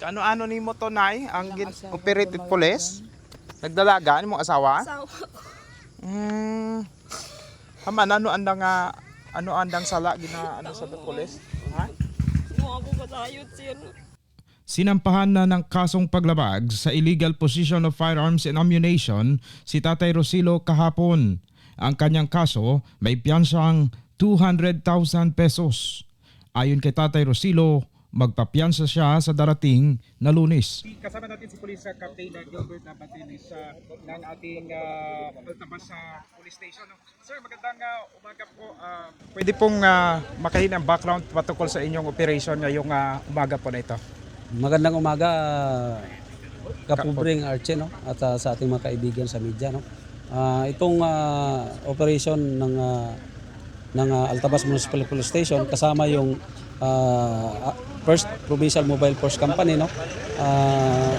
Ano-ano ni mo to, Nay? Ang gin- operated police? Nagdalaga ni mong asawa? Asawa. Hmm. Haman, ano andang nga ano andang sala gina ano sa pulis? Ha? Mga po kasayot sir. Sinampahan na ng kasong paglabag sa illegal possession of firearms and ammunition si Tatay Rosilo kahapon. Ang kanyang kaso may piyansang 200,000 pesos. Ayon kay Tatay Rosilo, magpapiyansa siya sa darating na lunes. Kasama natin si Police Captain Gilbert Abatinis sa ng ating uh, sa police station. Sir, magandang ah, umaga po. Ah, pwede pong uh, makahin ang background patungkol sa inyong operation ngayong ah, umaga po na ito. Magandang umaga, Kapubring Arche no? at ah, sa ating mga kaibigan sa media. No? Ah, itong ah, operation ng ah, ng ah, Altabas Municipal Police Station kasama yung ah, ah, First Provincial Mobile Force Company no? Ah,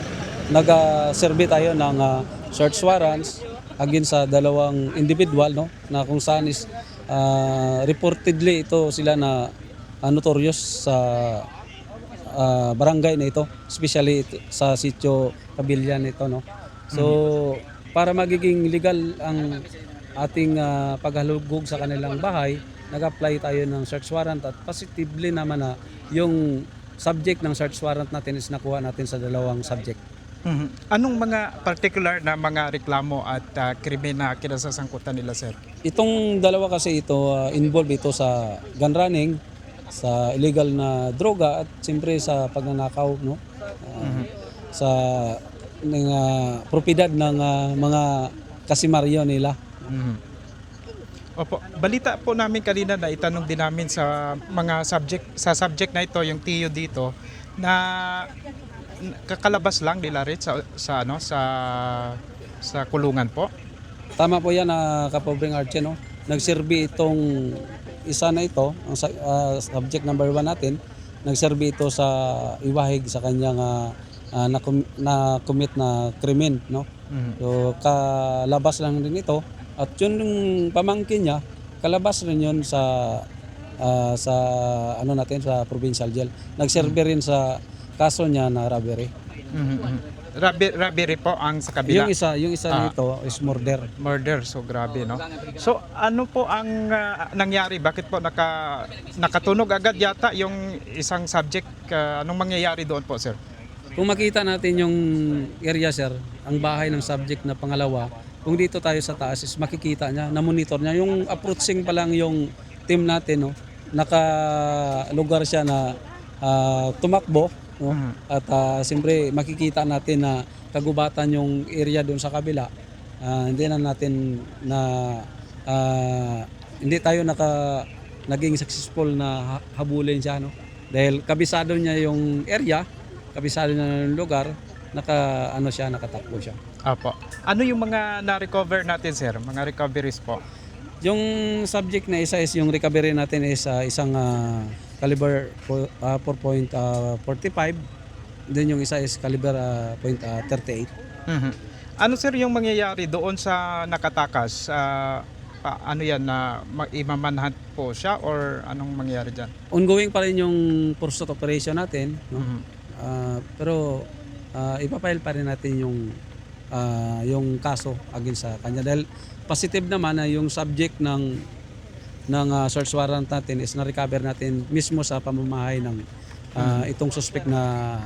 nag-survey tayo ng ah, search warrants against sa dalawang individual no? Na kung saan is ah, reportedly ito sila na ah, notorious sa ah, barangay na ito, especially ito, sa sitio Kabilyan ito no. So para magiging legal ang ating ah, paghalugog sa kanilang bahay, nag-apply tayo ng search warrant at positively naman na yung subject ng search warrant natin is nakuha natin sa dalawang subject. Mhm. Anong mga particular na mga reklamo at ah, krimen na kinasasangkutan nila, sir? Itong dalawa kasi ito uh, involved ito sa gun running, sa illegal na droga at siyempre sa pagnanakaw no. Uh, Sa ng uh, propiedad ng uh, mga kasimaryo nila. Mhm. Opo, balita po namin kanina na itanong din namin sa mga subject sa subject na ito, yung TU dito na kakalabas lang nila rin sa, sa ano sa sa kulungan po. Tama po yan na kapobring Arche no. Nagserbi itong isa na ito, ang ah, subject number one natin, nagserbi ito sa iwahig sa kanyang uh, na, na commit na krimen no. Mhm. So kalabas lang din ito at yun yung pamangkin niya kalabas rin yun sa ah, sa ano natin sa provincial jail. Nagserve rin sa kaso niya na robbery. Mhm, mhm. Rabi, robbery po ang sa kabila. Yung isa, yung isa Ah. nito is murder. Murder, so grabe, no? So, ano po ang ah, nangyari? Bakit po naka, nakatunog agad yata yung isang subject? ah, anong mangyayari doon po, sir? Kung makita natin yung area sir, ang bahay ng subject na pangalawa, kung dito tayo sa taas is makikita niya, na-monitor niya. Yung approaching pa lang yung team natin, no, naka lugar siya na ah, tumakbo. No? Mhm. At ah, siyempre makikita natin na kagubatan yung area doon sa kabila. Ah, hindi na natin na ah, hindi tayo naka naging successful na ha- habulin siya no. Dahil kabisado niya yung area, kabisado niya yung lugar, naka ano siya, nakatakbo siya. Apo. Ano yung mga na-recover natin, sir? Mga recoveries po? Yung subject na isa is yung recovery natin is ah, isang ah, caliber po- ah, 4.45. Then yung isa is caliber ah, point, ah, 38. Mhm. Ano, sir, yung mangyayari doon sa nakatakas? Ah, pa- ano yan, na ma- imamanhunt po siya or anong mangyayari dyan? Ongoing pa rin yung pursuit operation natin, no? Mhm. Ah, pero uh, ipapile pa rin natin yung ah, yung kaso against sa kanya dahil positive naman na yung subject ng ng ah, search warrant natin is na-recover natin mismo sa pamamahay ng ah, itong suspect na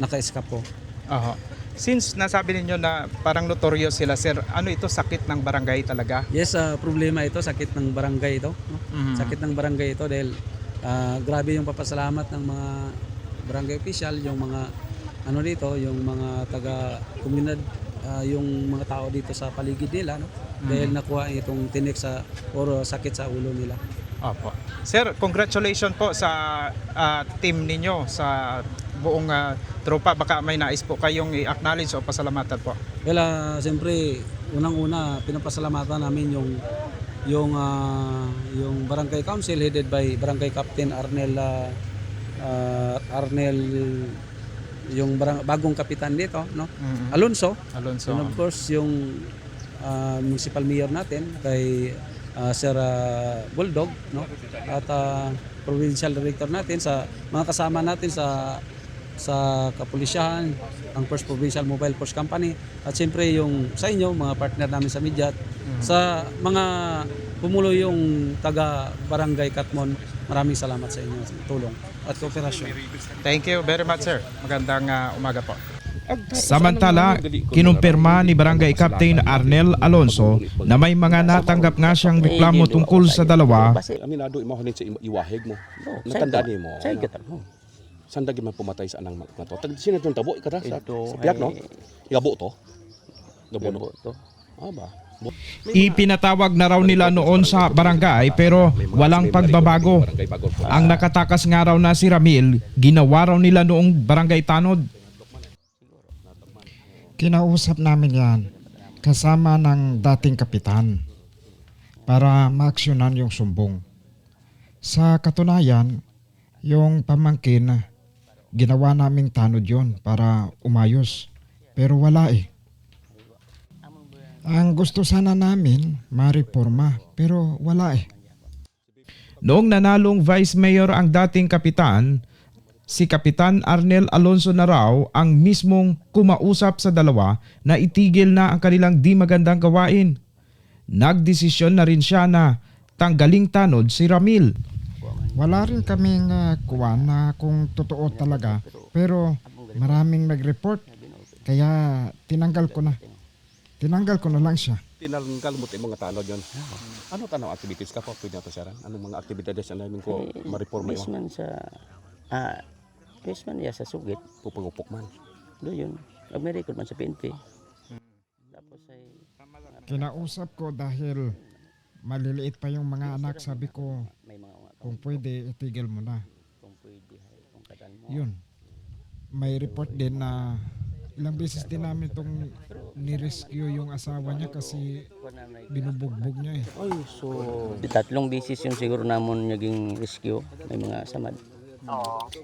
naka-escape po. Aha. Since nasabi ninyo na parang notorious sila, sir, ano ito sakit ng barangay talaga? Yes, ah, problema ito, sakit ng barangay ito. no? Mhm. Sakit ng barangay ito dahil ah, grabe yung papasalamat ng mga barangay official, yung mga ano dito, yung mga taga komunidad, ah, yung mga tao dito sa paligid nila, no? Dahil nakuha itong tinik sa or sakit sa ulo nila. Opo. Sir, congratulations po sa ah, team ninyo sa buong ah, tropa. Baka may nais po kayong i-acknowledge o pasalamatan po. Well, ah, siyempre, unang-una, pinapasalamatan namin yung yung ah, yung barangay council headed by barangay captain Arnel ah, ah, Arnel yung barang, bagong kapitan dito no? Mhm. Alonso. Alonso. and of course yung ah, municipal mayor natin kay ah, Sir ah, Bulldog no? At ah, provincial director natin sa mga kasama natin sa sa kapulisyahan, ang First Provincial Mobile Force Company. At siyempre yung sa inyo mga partner namin sa media. At sa mga pumulo yung taga Barangay Katmon. Maraming salamat sa inyo. Sa tulong at kooperasyon. Thank you very much, sir. Magandang ah, umaga po. Samantala, kinumpirma ni Barangay Captain Arnel Alonso na may mga natanggap nga siyang reklamo tungkol sa dalawa Aminado imo sa iwahig mo. Natandaan mo. Ano? Saan dagi man pumatay sa anang mga to? Tag sino tong tabo ikata sa, piyak no? ay- Gabo to. Gabo no. Ah ba. Ipinatawag na raw nila noon sa barangay pero walang pagbabago. Ang nakatakas nga raw na si Ramil, ginawa raw nila noong barangay Tanod. Kinausap namin yan kasama ng dating kapitan para maaksyonan yung sumbong. Sa katunayan, yung pamangkin, ginawa naming tanod yon para umayos. Pero wala eh. Ang gusto sana namin, mariporma, pero wala eh. Noong nanalong Vice Mayor ang dating kapitan, si Kapitan Arnel Alonso na raw ang mismong kumausap sa dalawa na itigil na ang kanilang di magandang gawain. Nagdesisyon na rin siya na tanggaling tanod si Ramil. Wala rin kaming uh, kuha na kung totoo talaga, pero maraming nag-report, kaya tinanggal ko na. Tinanggal ko na lang siya. Tinanggal mo tayong mga tanod yon. Ano tanong activities ka po pwede nato saran? Anong mga activities na namin ko ma-reforma Base mo? man sa... Ah, base man ya sa sugit. Pupagupok man. Do yun. Pag may record man sa PNP. Tapos ay... Kinausap ko dahil maliliit pa yung mga anak, sabi ko, kung pwede, itigil mo na. kung pwede kung katan mo. Yun. May report din na ilang beses din namin itong nirescue yung asawa niya kasi binubugbog niya eh. Ay, so tatlong bisis yung siguro namon naging rescue. May mga samad.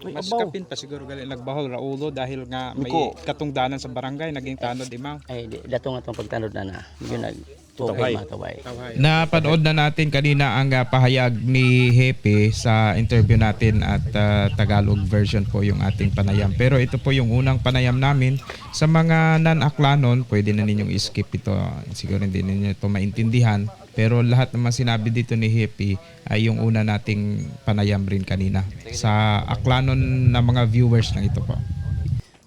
Mas kapin pa siguro gali nagbahol Raulo dahil nga may Miko. katungdanan sa barangay naging tanod imaw. Ay, di, dato nga itong pagtanod na na. Yun nag... Tawhay. Tawhay. Mataway. Napanood na natin kanina ang ah, pahayag ni Hepe sa interview natin at ah, Tagalog version po yung ating panayam. Pero ito po yung unang panayam namin. Sa mga non-aklanon, pwede na ninyong skip ito. Siguro hindi ninyo ito maintindihan. Pero lahat naman sinabi dito ni Hepe ay yung una nating panayam rin kanina. Sa aklanon na mga viewers lang ito po.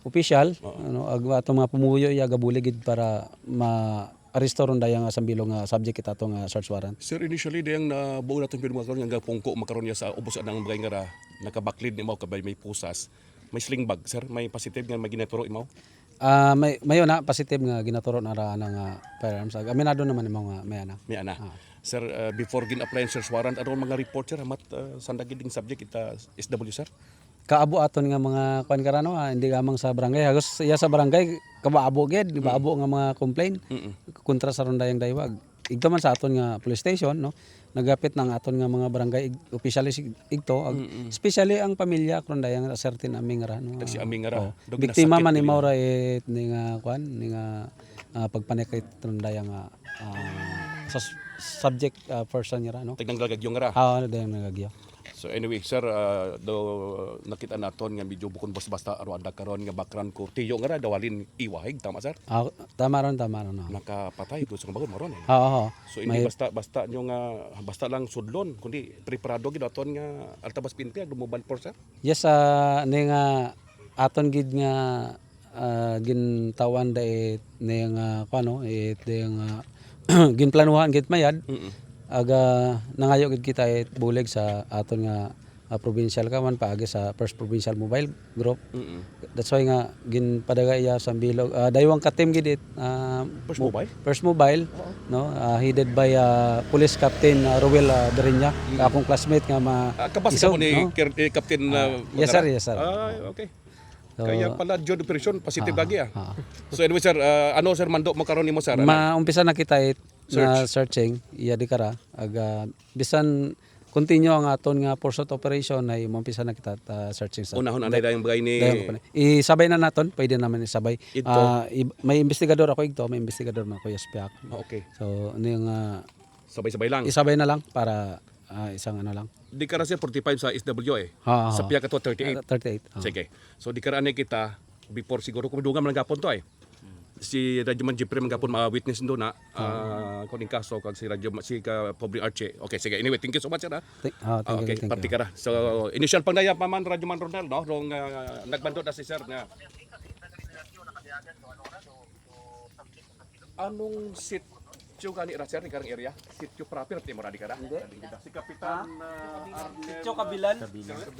Official, ano, ag ato mga pumuyo iya gabuligid para ma aresto ron dayang nga sambilong nga subject kita atong nga search warrant. Sir, initially dayang na buo natin pero mga nga pungko makaroon niya sa ubos ng mga nga nakabaklid ni mo kabay may pusas. May sling bag, sir. May positive nga maginaturo imaw. Ah may mayo na positive nga ginaturo na ra nga firearms. Ag- Aminado naman imong nga may ana. May ana. Sir, uh, before gin-apply ang search warrant, ano ang mga report, sir? Amat uh, sandagid ding subject ita SW, sir? Kaabo aton nga mga kuan karano ah, hindi gamang sa barangay. Hagos iya sa barangay kabaabo gid, di baabo nga mga complain kontra sa rondayang daywag. Igto man sa aton nga police station no. Nagapit ng aton nga mga barangay officially igto ag, especially ang pamilya rondayang certain aming ra no. Si Aming ra. Biktima man ni. Maura eh ni nga kuan ni nga ah, pagpanekit rondayang nga ah, sa subject ah, person niya ra no. Tignan gagagyong nga ra. Ah, ano dayang nagagyo. So anyway, sir, uh, do nakita naton nga medyo bukon basta aro anda karon nga background ko. Tiyo nga ra dawalin iwahig tama sir. Ah, tama ron, tama ron. ah. Nakapatay gusto nga bagon maron eh. Oo, oo. So hindi basta basta nyo nga basta lang sudlon kundi preparado gid aton nga altabas pinpi ag mobile force sir. Yes, ah ni nga aton gid nga ah, gintawan da it ni nga kuno it di nga ginplanuhan gid mayad. Aga nangayo gid kita it bulig sa aton nga ah, provincial kaman paagi sa First Provincial Mobile Group. Mm. That's why nga ginpadaga iya sa bilog ah, daywang katim gid it. ah, First mo- mobile? First Mobile, no? ah, headed by ah, Police Captain uh, Ruel uh, Derinya, akong classmate nga ma Ah, kabas ka mo ni no? Eh, Captain uh, yes, Magara? sir, yes, sir. Ah, okay. So, Kaya pala John operation positive lagi ah. ah. So anyway sir, ah, ano sir mando makaron nimo sir? Ano? Maumpisa na kita it na searching iya di kara aga bisan continue ang aton nga pursuit operation ay maumpisa na kita ta searching sa Unahon anay dayong bagay ni ko. Isabay na naton, pwede naman isabay. Ito. Ah, i- may investigador ako igto, may investigador na Kuya Spiak. Ah, okay. So, ano yung ah, Sabay-sabay lang. isabay na lang para Ah, isang ano lang. Di ka na sir 45 sa SW eh. Ha, ha, Sa ha. piya ka to 38. Ah, 38. ah. Sige. So di karaan kita before siguro kung dungan man gapon to eh. Si Radyo Man Jeffrey man gapon ma-witness ndo na uh, kuning kaso kag si Radyo Ma- si ka Pobre Archie. Okay, sige. Anyway, thank you so much ha. Thank, ah, thank Ah, okay, you, thank party you. ka na. So initial pang daya pa man Radyo Man no, rong uh, nagbandot na si sir nga Anong sityo gani ra sir ni karang area? Sityo proper ti mo ra di kada? Si Kapitan Arnel Sitio Kabilan.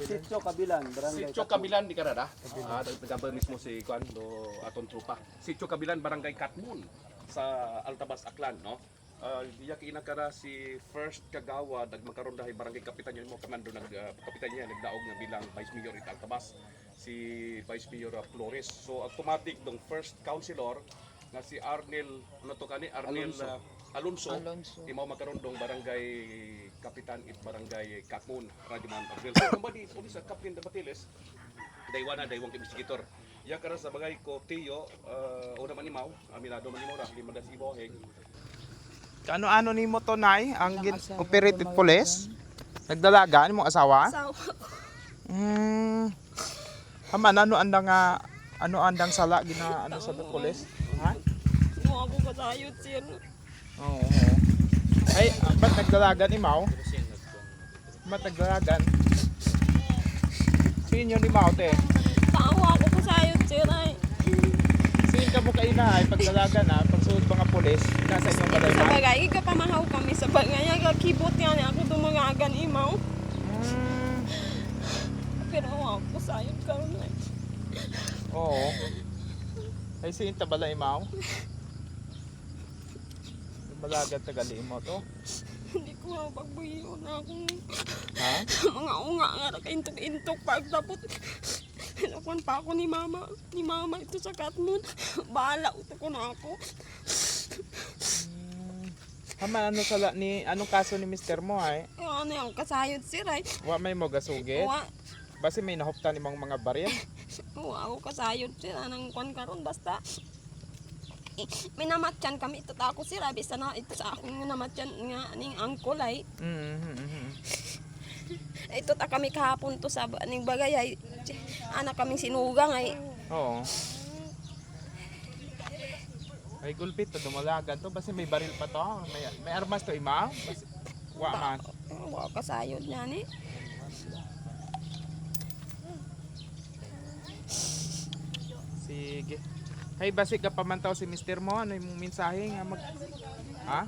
Sitio Kabilan, barangay. Sitio Kabilan di kada da? Ah, nagaba mismo si Kuan do aton trupa. Sitio Kabilan barangay Katmon sa Altabas Aklan, no? Uh, iya kiina kada si first kagawa dag magkaroon dahil barangay kapitan yun mo kamando nag uh, kapitan niya nagdaog nga bilang vice mayor it Altabas si vice mayor Flores so automatic dong first councilor nga si Arnel ano to kani Arnel uh, Alonso, imaw magkaroon dong barangay kapitan it barangay Katmon Radyoman April so kung ba di pulis at Captain de Batiles daywana daywang investigator ya kara sa bagay ko Tio uh, una man imaw aminado man imaw ra lima das iboheng Ano-ano ni mo to, Nay? Ang gin- operated police? Nagdalaga ni mong asawa? Asawa. Hmm. Haman, ano andang nga ano andang sala gina ano sa pulis? Ha? Kasayot sir. Oo. Ay, ba't nagdalagan imaw? Ba't nagdalagan? Sino ni Mau te? Tawa ako kasayot sir ay. Sino ka mo kaina ay pagdalagan na pagsuod mga pulis nasa inyong Ito sa balay bagay, ikapamahaw kami sa bagay. Ay, kakibot yan ako dumangagan imaw. Hmm. Pero ako kasayot ka na. Oo. Ay sino ta balay Mau? Malagat tagali mo to. Hindi ko nga pagbuhiyo na akong Ha? mga unga nga nakaintok-intok pagtapot. Nakuan pa ako ni mama. Ni mama ito sa Katmon. Bahala ito ko na ako. Haman ano sala ni anong kaso ni Mr. mo ay? Ano yung kasayot sir ay. Wa may mo gasugit. Wa, Basi may nahuptan nimong mga baril. wa ako kasayot sir. Anong kwan karon basta. Eh, Minamatyan kami ito ako sir. Abi sana ito sa akong minamatyan nga ning angkol ay. Mm-hmm. Ito ta kami kahapon to sa ning bagay ay. Anak kaming sinugang ay. Oo. Ay gulpit to dumalagan to basi may baril pa to. May may armas to ima. Basi wa man. Wa kasayod niya ni. Sige. Hey basi ka pamantaw si Mr. mo ano yung mensahe nga mag Ha?